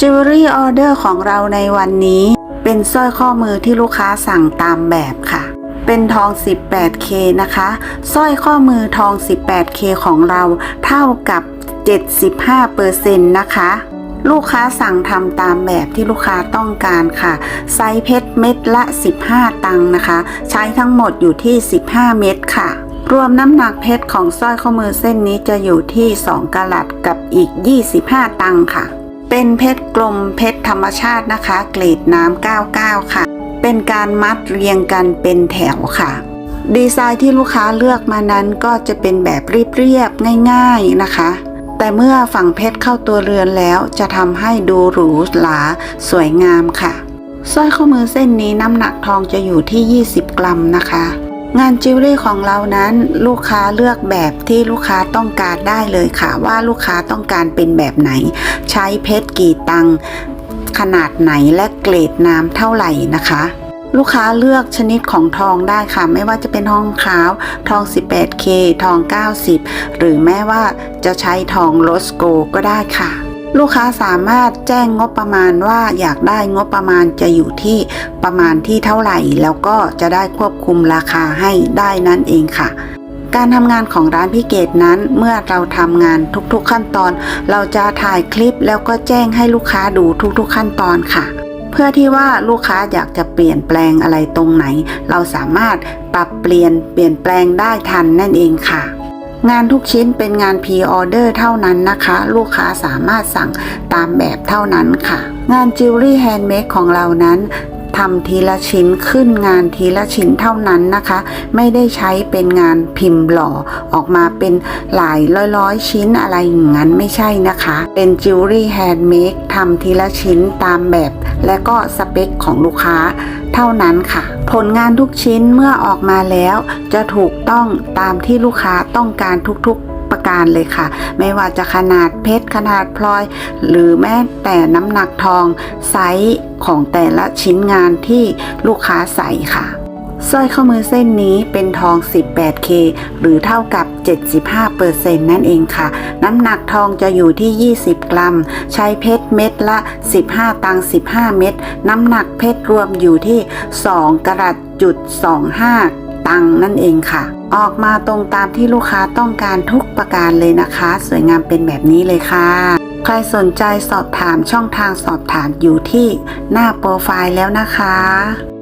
จิวเวลรี่ออเดอร์ของเราในวันนี้ เป็นสร้อยข้อมือที่ลูกค้าสั่งตามแบบค่ะ เป็นทอง 18K นะคะสร้อยข้อมือทอง 18K ของเราเท่ากับ 75%นะคะลูกค้าสั่งทำตามแบบที่ลูกค้าต้องการค่ะ ไซส์เพชรเม็ดละ 15 ตังค์นะคะ ใช้ทั้งหมดอยู่ที่ 15 เม็ดค่ะ รวมน้ำหนักเพชรของสร้อยข้อมือเส้นนี้จะอยู่ที่ 2กะลัดกับอีก 25 ตังค์ค่ะ เป็นเพชรกลมเพชรธรรมชาตินะคะ เกรดน้ำ99 ค่ะ เป็นการมัดเรียงกันเป็นแถวค่ะ ดีไซน์ที่ลูกค้าเลือกมานั้นก็จะเป็นแบบเรียบๆง่าย ๆนะคะ แต่เมื่อฝังเพชรเข้าตัวเรือนแล้วจะทำให้ดูหรูหราสวยงามค่ะสร้อยข้อมือเส้นนี้น้ำหนักทองจะอยู่ที่ 20 กรัมนะคะ งานจิวเวลรี่ของเรานั้นลูกค้าเลือกแบบที่ลูกค้าต้องการได้เลยค่ะ ว่าลูกค้าต้องการเป็นแบบไหน ใช้เพชรกี่ตัง ขนาดไหนและเกรดน้ำเท่าไหร่นะคะลูกค้าเลือกชนิดของทองได้ค่ะ ไม่ว่าจะเป็นทองขาว ทอง 18K ทอง 90 หรือแม้ว่าจะใช้ทองโรสโกก็ได้ค่ะ ลูกค้าสามารถแจ้งงบประมาณว่าอยากได้งบประมาณจะอยู่ที่ประมาณที่เท่าไหร่ แล้วก็จะได้ควบคุมราคาให้ได้นั่นเองค่ะ การทำงานของร้านพิเกตนั้นเมื่อเราทำงานทุกๆขั้นตอน เราจะถ่ายคลิปแล้วก็แจ้งให้ลูกค้าดูทุกๆขั้นตอนค่ะเพื่อที่ว่าลูกค้าอยากจะเปลี่ยนแปลงอะไรตรงไหน เราสามารถปรับเปลี่ยนเปลี่ยนแปลงได้ทันนั่นเองค่ะ งานทุกชิ้นเป็นงานพ r ออเดอร์เท่านั้นนะคะ ลูกค้าสามารถสั่งตามแบบเท่านั้นค่ะ งานจิวเวลรี่แฮนด์เมดของเรานั้นทำทีละชิ้นขึ้นงานทีละชิ้นเท่านั้นนะคะ ไม่ได้ใช้เป็นงานพิมพ์หล่อออกมาเป็นหลายร้อยร้อยๆชิ้นอะไรอย่างนั้นไม่ใช่นะคะ เป็นจิวเวลรี่แฮนด์เมดทำทีละชิ้นตามแบบ และก็สเปคของลูกค้า เท่านั้นค่ะ ผลงานทุกชิ้นเมื่อออกมาแล้วจะถูกต้องตามที่ลูกค้าต้องการทุกๆประการเลยค่ะ ไม่ว่าจะขนาดเพชรขนาดพลอย หรือแม้แต่น้ำหนักทองไซส์ของแต่ละชิ้นงานที่ลูกค้าใส่ค่ะ สร้อยข้อมือเส้นนี้เป็นทอง 18K หรือเท่ากับ 75%นั่นเองค่ะ น้ำหนักทองจะอยู่ที่ 20 กรัม ใช้เพชรเม็ดละ 15 ตัง 15 เม็ด น้ำหนักเพชรรวมอยู่ที่ 2กรัตจุด 25 ตังนั่นเองค่ะ ออกมาตรงตามที่ลูกค้าต้องการทุกประการเลยนะคะ สวยงามเป็นแบบนี้เลยค่ะใครสนใจสอบถามช่องทางสอบถามอยู่ที่หน้าโปรไฟล์แล้วนะคะ